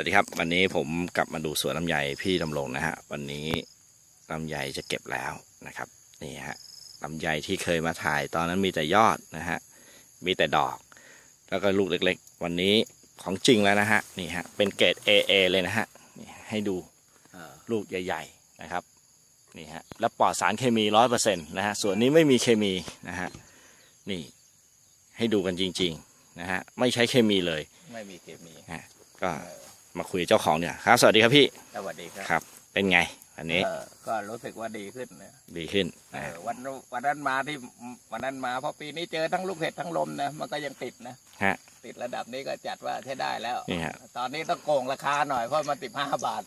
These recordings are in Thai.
วัสดีครับ วันนี้ผมกลับมาดูสวนลำไยพี่ดำรงนะฮะ วันนี้ลำไยจะเก็บแล้วนะครับนี่ฮะลำไยที่เคยมาถ่ายตอนนั้นมีแต่ยอดนะฮะมีแต่ดอก แล้วก็ลูกเล็กๆ วันนี้ของจริงแล้วนะฮะนี่ฮะเป็นเกรด AA เลยนะฮะนี่ให้ดูลูกใหญ่ ๆนะครับนี่ฮะแล้วปลอดสารเคมีร้อยเปอร์เซ็นต์นะฮะส่วนนี้ไม่มีเคมีนะฮะนี่ให้ดูกันจริงๆนะฮะไม่ใช้เคมีเลย ไม่มีเคมีก็ มาคุยกับเจ้าของเนี่ยครับ สวัสดีครับพี่สวัสดีครับ ครับ เป็นไงวันนี้เออก็รู้สึกว่าดีขึ้นนะดีขึ้นเอนะอวันวันนั้นมาที่วันนั้นมาเพราะปีนี้เจอทั้งลูกเห็ดทั้งลมนะมันก็ยังติดนะฮะ ติดระดับนี้ก็จัดว่าใช้ได้แล้ว นี่ฮะ ตอนนี้ต้องโกงราคาหน่อยเพราะมันสิบห้าบาท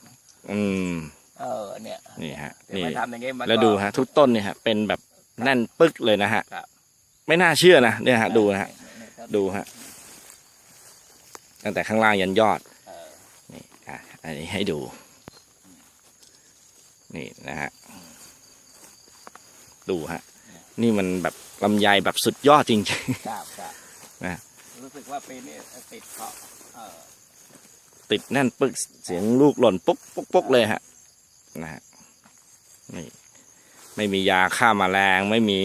อืมเออเนี่ยนี่ฮะเดี๋ยวนี่ไปทำอย่างงี้มันก็ แล้วดูฮะทุกต้นเนี่ยฮะเป็นแบบแน่นปึกเลยนะฮะครับ ไม่น่าเชื่อนะเนี่ยฮะดูนะฮะเนี่ยครับดูฮะตั้งแต่ข้างล่างยันยอดเออนี่อะอันนี้ให้ดู นี่นะฮะ ดูฮะ นี่มันแบบลำไยแบบสุดยอดจริงครับครับนะรู้สึกว่าปีนี้ติดเกาะเออๆติดแน่นปึกเสียงลูกหล่นปุ๊กปุ๊กปุ๊กเลยฮะนะฮะนี่ไม่มียาฆ่าแมลงไม่มี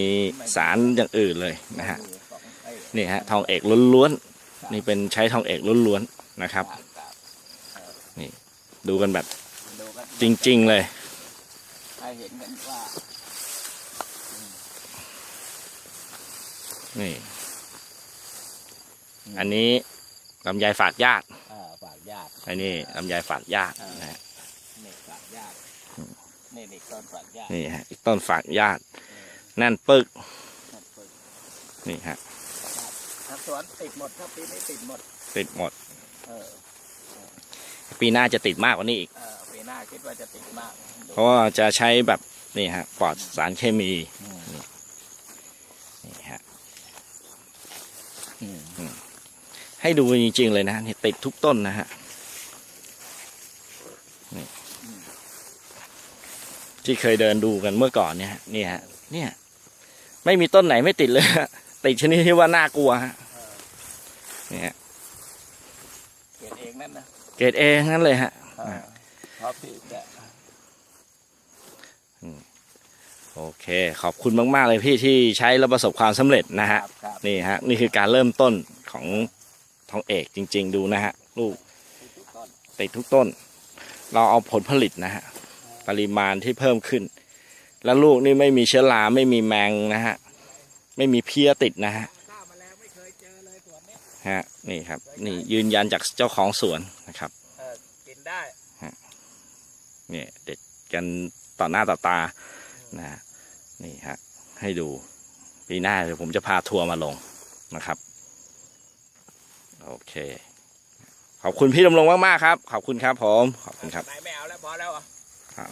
สารอย่างอื่นเลยนะฮะดูของไอ้นี่ฮะทองเอกล้วนๆนี่เป็นใช้ทองเอกล้วนๆนะครับครับ ดูกันแบบดูกันจริง ๆ เลยให้เห็นกันว่านี่ อันนี้ลำไยฝากญาติเออฝากญาติอันนี้ลำไยฝากญาตินะฮะนี่ฝากญาตินี่นี่ต้นฝากญาตินี่ฮะอีกต้นฝากญาติแน่นปึกนั่นคือนี่ฮะถ้าสวนติดหมดถ้าปีนี้ติดหมด ติดหมด เออ ปีหน้าจะติดมากกว่านี้อีกเออปีหน้าคิดว่าจะติดมากดูเพราะว่าจะใช้แบบนี่ฮะปลอดสารเคมีอืมนี่ฮะอืมให้ดูจริง ๆ เลยนะนี่ติดทุกต้นนะฮะนี่ที่เคยเดินดูกันเมื่อก่อนเนี่ยฮะเนี่ยฮะเนี่ย ไม่มีต้นไหนไม่ติดเลยฮะติดชนิดที่ว่าน่ากลัวฮะเออเนี่ยฮะเขียนเองนั่นนะเกรดเองนั่นเลยฮะเออเพราะพี่จะโอเค ขอบคุณมาก ๆ เลยพี่ที่ใช้แล้วประสบความสำเร็จนะคฮะรับครับนี่ฮะ นี่คือการเริ่มต้นของทองเอกจริง ๆ ดูนะฮะ ลูกทุกต้นติดทุกต้น เราเอาผลผลิตนะฮะ ปริมาณที่เพิ่มขึ้น แล้วลูกนี่ไม่มีเชื้อราไม่มีแมงนะฮะ ไม่มีเพี้ยติดนะฮะ ฮะนี่ครับ นี่ยืนยันจากเจ้าของสวนนะครับเออกินได้นี่เด็ดกันต่อหน้าต่อตานะฮะนี่ฮะให้ดูปีหน้าเดี๋ยวผมจะพาทัวร์มาลงนะครับ โอเค ขอบคุณพี่ดำรงมาก ๆ ครับ ขอบคุณครับผม ขอบคุณครับไหนไม่เอาแล้วพอแล้วเหรอะครับ